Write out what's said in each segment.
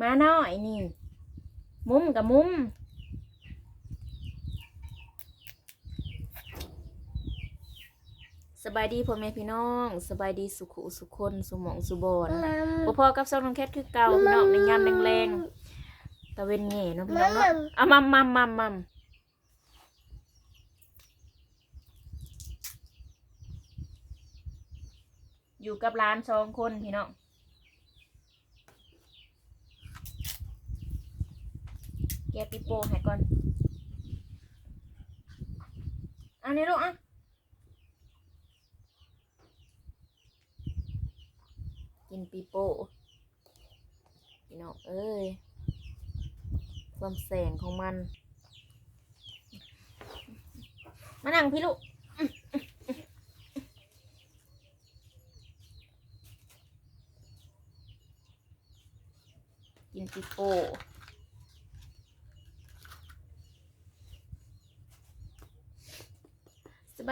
มาน้อยนี่ มุมกับมุมสบายดีพ่อแม่พี่น้องสบายดีสุขุสุคนสุหมองสุบอนพ่อพ่อกับซองน้องแคทคือเก่าพี่น้องในยามแรงๆตะเวนแง่เนาะพี่น้องเนาะเอามัมมัมมัมมัมอยู่กับร้านสองคนพี่น้อง แกปิโป้ให้ก่อนเอันนี้ลูกอะกินปีโป้พี่น้องเอ้ย ความแสงของมัน มานั่งพี่ลูกกินปีโป้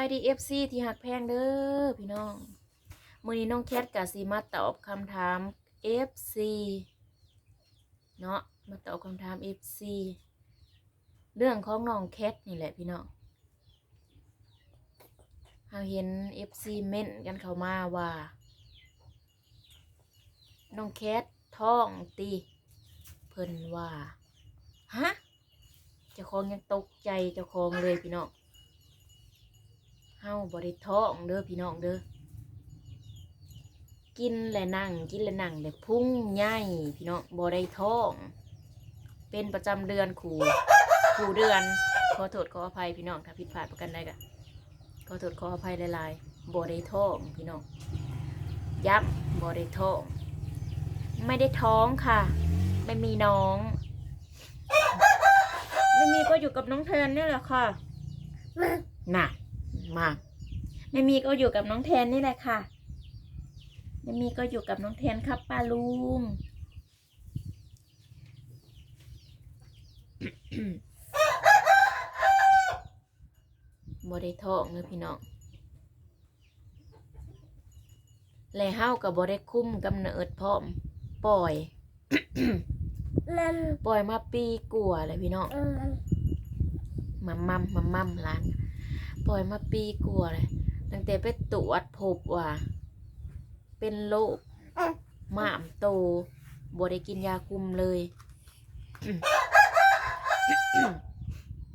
บายดีเอฟซีที่หักแพงเด้อพี่น้อง มื่อนี้น้องแคทกับซีมาตอบคำถาม FC เนาะมาตอบคำถาม FC เรื่องของน้องแคทนี่แหละพี่น้องเราเห็น FC เม่นกันเข้ามาว่าน้องแคทท้องตีเพิ่นว่าฮะเจ้าของยังตกใจเจ้าของเลยพี่น้อง เฮาบริท้องเด้อพี่น้องเด้อกินและนั่งกินและนั่งและพุ่งใหญ่พี่น้องบ่ได้ท้อง เป็นประจำเดือนขู่ขู่เดือน ขอโทษขออภัยพี่น้องถ้าผิดพลาดประกันใดก็ขอโทษขออภัยหลายๆบ่ได้ท้องพี่น้องย้ำบ่ได้ท้องไม่ได้ท้องค่ะ ไม่มีน้อง ไม่มีก็อยู่กับน้องแทนนี่แหละค่ะน่ะ มาไม่มีก็อยู่กับน้องแทนนี่แหละค่ะไม่มีก็อยู่กับน้องแทนครับป้าลุงบ่ได้ท้องเลยพี่น้องและเฮากับบ่ได้คุ้มกำเนิดพร้อมปล่อย ปล่อยมาปีกลัวาเลยพี่น้องมัมมัมมัมมัมร้าน ปล่อยมาปีกลัวาเลยตั้งแต่ไปตรวจพบว่า เป็นโรคหม่ามโตบ่ได้กินยาคุมเลย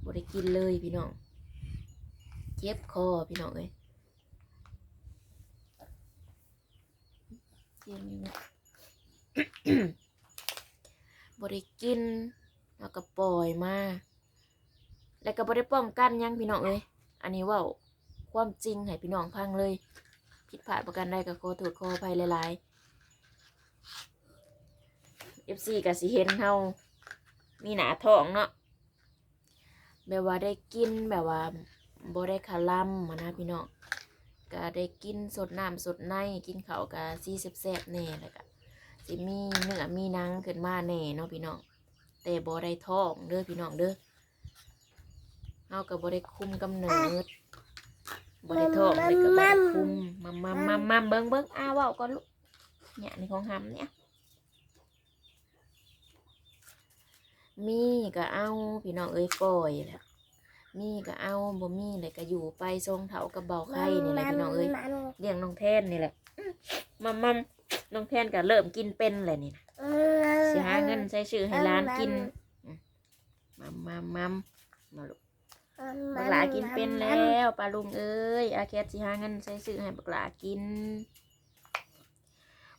บ่ได้กินเลยพี่น้อง เจ็บคอพี่น้องเอ้ยเจ็บอยู่นะบ่ได้กินแล้วก็ปล่อยมา แล้วก็บ่ได้ป้องกันยังพี่น้องเอ้ย อันนี้ว่าความจริงให้พี่น้องฟังเลย ผิดพลาดประกันใดก็ขอโทษขออภัยหลายๆ FC ก็สิเห็นเฮามีหนาท้องเนาะแบบว่าได้กินแบบว่าบ่ได้คาล่ำมานะพี่น้องก็ได้กินสดน้ำสดในกินเขาวก็ซีแซ่บๆแน่แล้วก็สิมีเนื้อมีนังขึ้นมาแน่เนาะพี่น้องแต่บ่ได้ท้องเด้อพี่น้องเด้อ เฮาก็บ่ได้คุมกำเนิดบ่ได้ท้องเลยก็บ่ได้คุมมัมมัมมัมมัมเบิ่งเบิ่งอ้าวเว้าก่อนลูกเนี่ยนี่ของหำเนี่ย มีก็เอาพี่น้องเอ้ยปล่อยแหละมีก็เอาบ่มีเลยก็อยู่ไปทรงเถากับเบาไข่นี่แหละพี่น้องเอ้ยเลี้ยงน้องแทนนี่แหละอื้อมัมมัมน้องแทนก็เริ่มกินเป็นเลยนี่นะสิหาเงินใช้ชื่อให้ร้านกินอืมมัมมัมมัมมาลูก บักหลากินเป็นแล้วปลาลุงเอ้ยอาแคทสิหาเงินใช้ชื่อให้บักหลากิน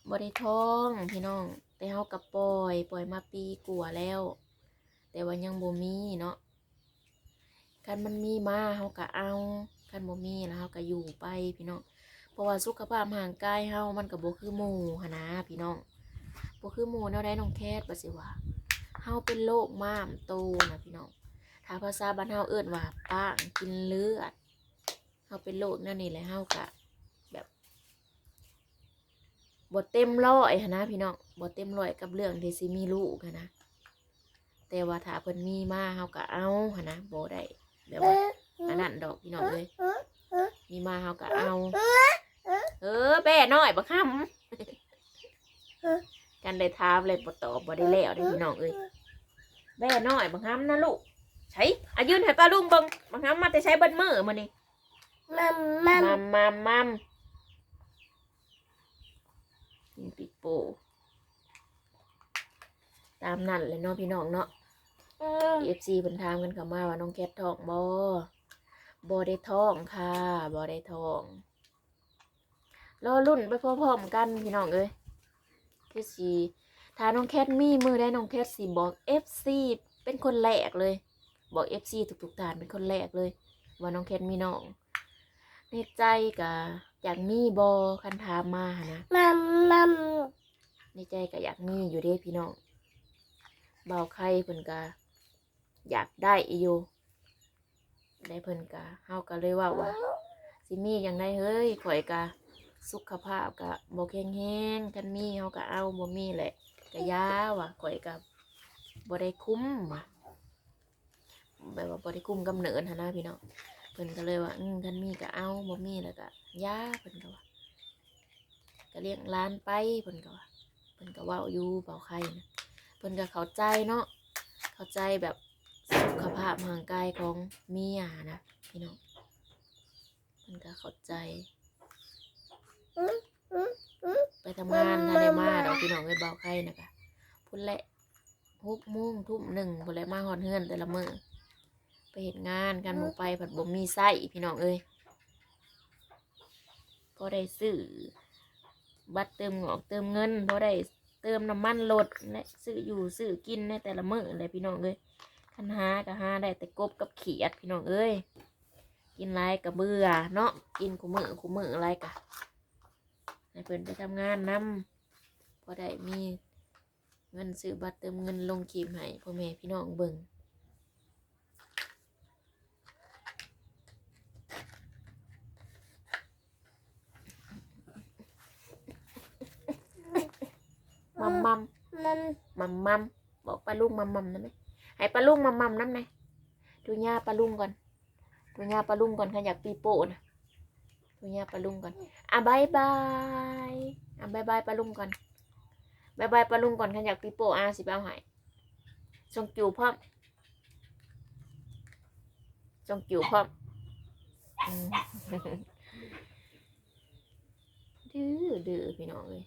บ่ได้ท้องพี่น้อง แต่เฮากับปล่อยปล่อยมาปีกว่าแล้ว แต่ว่ายังบ่มีเนาะคันมันมีมาเฮาก็เอาคันบ่มีแล้วเฮาก็อยู่ไปพี่น้องเพราะว่าสุขภาพร่างกายเฮามันก็บ่คือหมู่หนะพี่น้องบ่คือหมู่แนวใดน้องแคทว่สิว่าเฮาเป็นโรคม้ามโตนะพี่น้อง ถ้าภาษาบ้านเฮาเอิ้นว่าป้างกินเลือดเฮาเป็นโรคนั่นนี่แหละเฮาก็แบบบ่เต็มร้อยนะพี่น้องบ่เต็มร้อยกับเรื่องที่สิมีลูกนะแต่ว่าถ้าเพิ่นมีมาเฮาก็เอาหันนะบ่ได้แบบว่าอันนั้นดอกพี่น้องเลยมีมาเฮาก็เอาเออแบ่น้อยบ่ค้ำกันได้ถามเลยบ่ตอบบ่ได้แล้วเด้พี่น้องเอ้ยแม่น้อยบังคับนะลูก ใช้อายืนให้ป้าลุงเบิ่งบังคับมาแต่ใช้เบิดมือมื้อนี้มัมมัมมัมมัมมัมกินปิโป้ตามนั่นเลยเนาะพี่น้องเนาะอืมเอฟซีเพิ่นถามกันเข้ามาว่าน้องแคทท้องบ่บ่ได้ท้องค่ะบ่ได้ท้องรอรุ่นไปพร้อมๆกันพี่น้องเอ้ยคือสิถ้าน้องแคทมีมือได้น้องแคทสิบอก FC เป็นคนแรกเลย บอก FC ทุกๆทานเป็นคนแรกเลย ว่าน้องแคทมีน้องในใจก็อยากมีบ่คันถามมาหนะมัมมัมในใจก็อยากมีอยู่เด้พี่น้องเบาไข่เพิ่นก็อยากได้อยู่ได้เพิ่นก็เฮาก็เลยว่าว่าสิมีอย่างไรเฮ้ยข่อยก็สุขภาพก็บ่แข็งแรงกันมีเฮาก็เอาบ่มีแหละก็ยาว่ะข่อยก็บ่ได้คุ้มว่ะ ว่าบ่ได้คุ้มกำเนิดหันะพี่น้องเพิ่นก็เลยว่าอืมกันมีก็เอาบ่มีแล้วก็ยาเพิ่นก็ว่าก็เลี้ยงหล้านไปเพิ่นก็ว่าเพิ่นก็ว่าอยู่เบาไข่นะเพิ่นก็เข้าใจเนาะเข้าใจแบบสุขภาพร่างกายของเมียนะพี่น้องเพิ่นก็เข้าใจไปทำงานถ้าได้มาดอกพี่น้องไอ้เบาไข่นะคะพุ่นแหละหกโมงทุ่มหนึ่งพุ่นแหละมาฮอดเฮือนแต่ละมือ ไปเฮ็ดงานกันหมู่ไปผัดบ่มีไส้พี่น้องเอ้ยพอได้ซื้อบัตรเติมงอกเติมเงินพอได้เติมน้ำมันรถและซื้ออยู่ซื้อกินในแต่ละมื้อเลยพี่น้องเอ้ยคันหาก็หาได้แต่กบกับเขียดพี่น้องเอ้ยกินไรก็เบื่อเนาะกินคู่มือคู่มืออะไรกะให้เพิ่นไปทำงานนำพอได้มีเงินซื้อบัตรเติมเงินลงครีมให้พ่อแม่พี่น้องเบิ่ง มัมมัมมัมมัมมัมบอกปลาลุงมัมมัมนะไหมให้ปลาลุงมัมมัมน้ำไหนดูหญ้าปลาลุงก่อนดูหญ้าปลาลุงก่อนขันอยากปีโป้นะดูหญ้าปลาลุงก่อนอะบายบายอะบายบายปลาลุงก่อนบายบายปลาลุงก่อนขันอยากปีโป้อะสิไปเอาให้ส่งจิ๋วพร้อมส่งจิ๋วพร้อมอืมดื้อดื้อพี่น้องเลย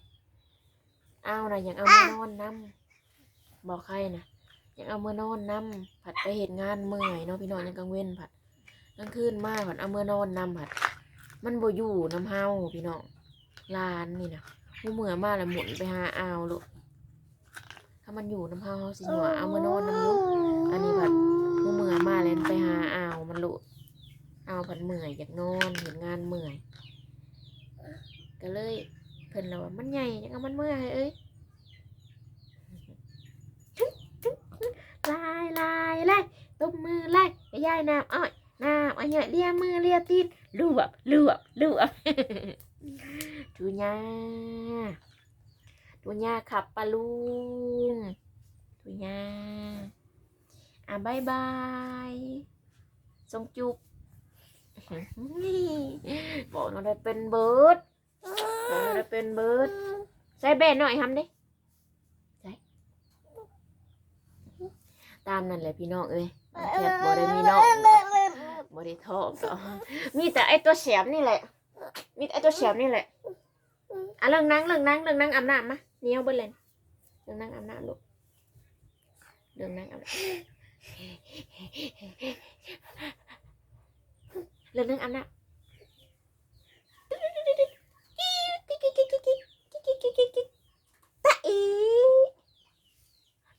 เอานะอยากเอามานอนน้ำบอกใครนะอยากเอามือนอนน้ำผัดไปเหตุงานเมื่อยเนาะพี่น้องยังกังเว้นผัดกลางคืนมากผัดเอามือนอนน้ำผัด มันบ่อยู่น้ำเฮาพี่น้องลานนี่นะผู้เมื่อมาแล้วหมุนไปหาเอาวลูกถ้ามันอยู่น้ำเฮาเฮาสิหนัวเอามือนอนน้ำอยุอันนี้ผัดผู้เมื่อมาแล้วไปหาเอาวมันลูกเอาผัดเมื่อยอยากนอนเห็นงานเมื่อยก็เลย เพิ่นแล้วว่ามันใหญ่ยังเอามันเมื่อยเอ้ยลายลายลายตบมือไล่กระยายน้ำอ้อยน้ำอ้อยเลียมือเลียตีนลวบลวบลวบทูญาทูญาขับปลาลุงทูญาอะบายบายส่งจุบบอกน้องได้เป็นเบิร์ด บอกน้องได้เป็นเบิร์ดใส่เบนหน่อยทำดิใส่ตามนั่นแหละพี่น้องเอ้ยแค่บ่ได้มีน้องบ่ได้ท้องก็มีแต่ไอตัวเสียมนี่แหละ มีแต่ไอตัวเสียมนี่แหละอะเรื่องนั่งเรื่องนั่งเรื่องนั่งอาบน้ำมาเหนียวเบิ่เลยเรื่องนั่งอาบน้ำลูกเรื่องนั่งอาบน้ำเรื่องนั่งอาบน้ำ ตาอี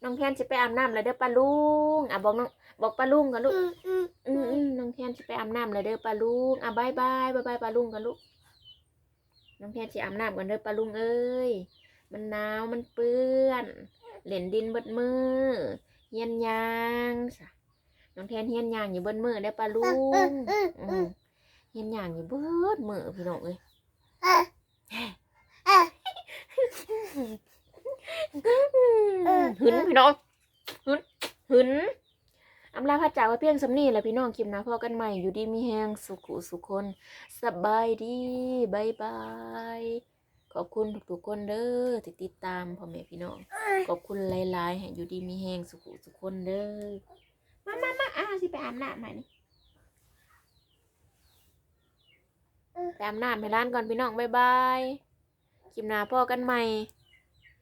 น้องแทนสิไปอาบน้ำเลยเด้อปลาลุงอะบอกน้องบอกปลาลุงกันลูกอืมอืมน้องแทนสิไปอาบน้ำเลยเด้อปลาลุงอะบายบายบายบายปลาลุงกันลูกน้องแทนสิอาบน้ำกันเด้อปลาลุงเอ้ยมันหนาวมันเปื้อนเหล่นดินเบิดมือเฮียนยางซะน้องแทนเฮียนยางอยู่เบิดมือเด้อปลาลุงเฮียนยางอยู่เบิดมือพี่น้องเอ้ย หึนพี่น้องหึนหึนอำลาพระจากไว้เพียงสำนีแหละพี่น้องคลิปหนะพอกันใหม่อยู่ดีมีแหงสุขุสุคนสบายดีบายบายขอบคุณทุกๆคนเด้อที่ติดตามพ่อแม่พี่น้องขอบคุณหลายๆให้อยู่ดีมีแหงสุขสุขคนเด้อมามามาอ้าวสิไปอาบน้ำใหม่นี่ไปอาบน้ำให้ร้านก่อนพี่น้องบ๊ายบายคลิปหน้าพ่อกันใหม่